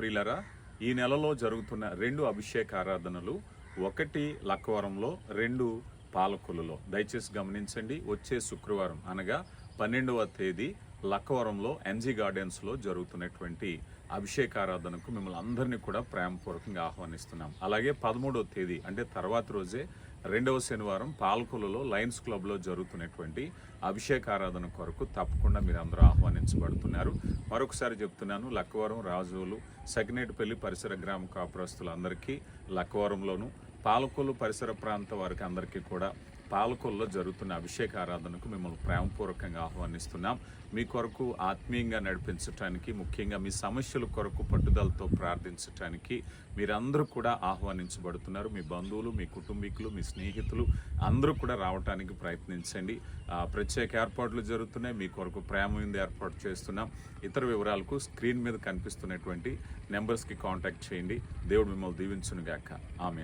ప్రియులరా ఈ నెలలో జరుగుతున్న రెండు అభిషేక ఆరాధనలు ఒకటి లక్కవరంలో రెండు పాలకులలో దయచేసి గమనించండి వచ్చే శుక్రవారం అనగా పన్నెండవ తేదీ లక్కవరంలో ఎంజీ గార్డెన్స్లో జరుగుతున్నటువంటి అభిషేకారాధనకు మిమ్మల్ని అందరినీ కూడా ప్రేమపూర్వకంగా ఆహ్వానిస్తున్నాం. అలాగే పదమూడవ తేదీ అంటే తర్వాత రోజే రెండవ శనివారం పాలకులలో లయన్స్ క్లబ్లో జరుగుతున్నటువంటి అభిషేక ఆరాధన కొరకు తప్పకుండా మీరు అందరూ ఆహ్వానించబడుతున్నారు. మరొకసారి చెప్తున్నాను లక్కవరం రాజులు సగినేటిపల్లి పరిసర గ్రామ కాపురస్తులందరికీ లక్కవరంలోను పాలకొల్లు పరిసర ప్రాంత వారికి అందరికీ కూడా పాలకొల్లో జరుగుతున్న అభిషేక ఆరాధనకు మిమ్మల్ని ప్రేమపూర్వకంగా ఆహ్వానిస్తున్నాం. మీ కొరకు ఆత్మీయంగా నడిపించటానికి ముఖ్యంగా మీ సమస్యల కొరకు పట్టుదలతో ప్రార్థించటానికి మీరందరూ కూడా ఆహ్వానించబడుతున్నారు. మీ బంధువులు మీ కుటుంబీకులు మీ స్నేహితులు అందరూ కూడా రావటానికి ప్రయత్నించండి. ప్రత్యేక ఏర్పాట్లు జరుగుతున్నాయి. మీ కొరకు ప్రేమ మీద ఏర్పాటు చేస్తున్నాం. ఇతర వివరాలకు స్క్రీన్ మీద కనిపిస్తున్నటువంటి నెంబర్స్కి కాంటాక్ట్ చేయండి. దేవుడు మిమ్మల్ని దీవించునుగాక. ఆమె